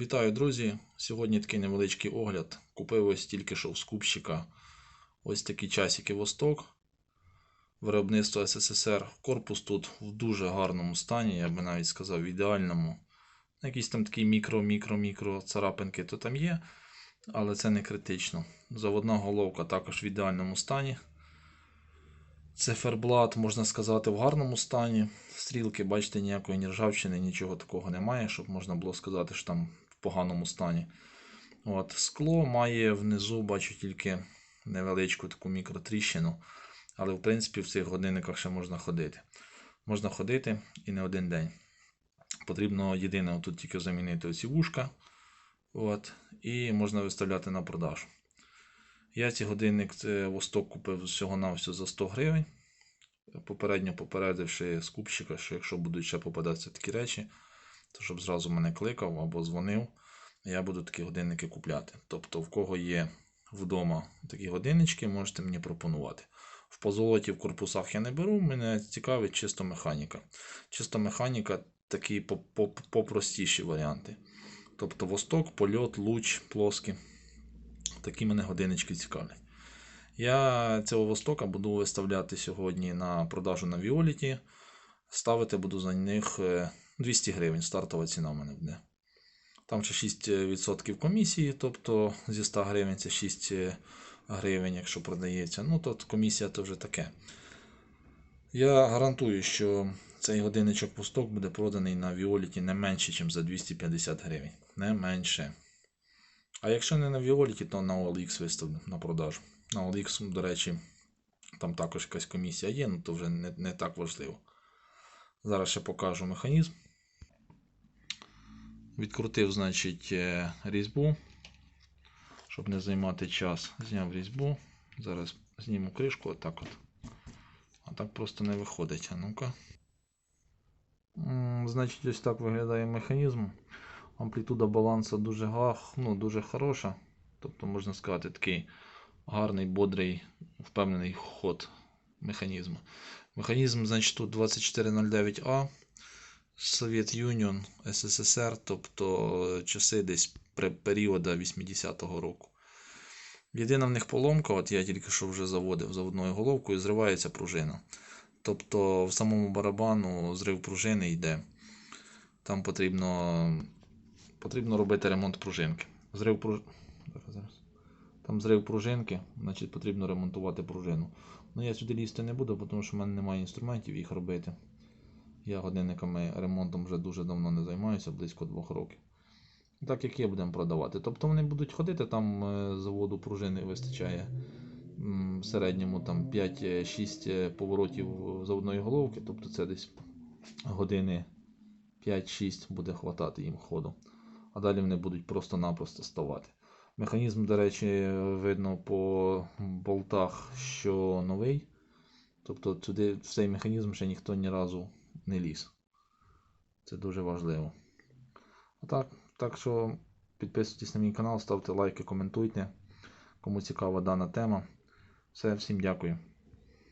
Вітаю, друзі! Сьогодні такий невеличкий огляд. Купив ось тільки що в скупщика ось такі часики Восток. Виробництво СССР. Корпус тут в дуже гарному стані, я би навіть сказав, в ідеальному. Якісь там такі мікро-мікро-мікро царапинки то там є, але це не критично. Заводна головка також в ідеальному стані. Циферблат, можна сказати, в гарному стані. Стрілки, бачите, ніякої ні ржавчини, нічого такого немає, щоб можна було сказати, що там поганому стані. От, Скло має внизу, бачу тільки невеличку таку мікротріщину. Але в принципі в цих годинниках ще можна ходити. Можна ходити і не один день. Потрібно єдине тут тільки замінити оці вушка. От, і можна виставляти на продаж. Я цей годинник це Восток купив всього на все за 100 гривень. Попередньо попередивши скупщика, що якщо будуть ще попадатися такі речі, то щоб зразу мене кликав або дзвонив, я буду такі годинники купляти. Тобто, в кого є вдома такі годиннички, можете мені пропонувати. В позолоті в корпусах я не беру, мене цікавить чисто механіка. Чисто механіка такі попростіші варіанти. Тобто восток, польот, луч, плоский. Такі мене годиннички цікавлять. Я цього востока буду виставляти сьогодні на продажу на Віоліті. Ставити буду за них 200 гривень. Стартова ціна в мене буде. Там ще 6% комісії, тобто зі 100 гривень це 6 гривень, якщо продається. Ну, то комісія то вже таке. Я гарантую, що цей годинничок пусток буде проданий на Віоліті не менше, ніж за 250 гривень. Не менше. А якщо не на Віоліті, то на OLX виставлю на продажу. На OLX, до речі, там також якась комісія є, ну то вже не, не так важливо. Зараз ще покажу механізм. Відкрутив, значить, е, різьбу, щоб не займати час. Зняв різьбу. Зараз зніму кришку, отак от. А так просто не виходить. А ну-ка. Значить, ось так виглядає механізм. Амплітуда балансу дуже ну, дуже хороша. Тобто, можна сказати, такий гарний, бодрий, впевнений ход механізму. Механізм, значить, тут 2409А. Совєт Юніон, СССР, тобто часи десь при періоду 80-го року. Єдина в них поломка, от я тільки що вже заводив заводною головкою, зривається пружина. Тобто в самому барабану зрив пружини йде. Там потрібно потрібно робити ремонт пружинки. Зрив пруж... Там зрив пружинки, значить потрібно ремонтувати пружину. Ну я сюди лізти не буду, тому що в мене немає інструментів їх робити. Я годинниками ремонтом вже дуже давно не займаюся, близько двох років. Так як є, будемо продавати. Тобто вони будуть ходити, там заводу пружини вистачає в середньому там 5-6 поворотів заводної головки, тобто це десь години 5-6 буде хватати їм ходу. А далі вони будуть просто-напросто ставати. Механізм, до речі, видно по болтах, що новий. Тобто в цей механізм ще ніхто ні разу не ліз. Це дуже важливо. Отак, так що підписуйтесь на мій канал, ставте лайки, коментуйте. Кому цікава дана тема. Все, всім дякую.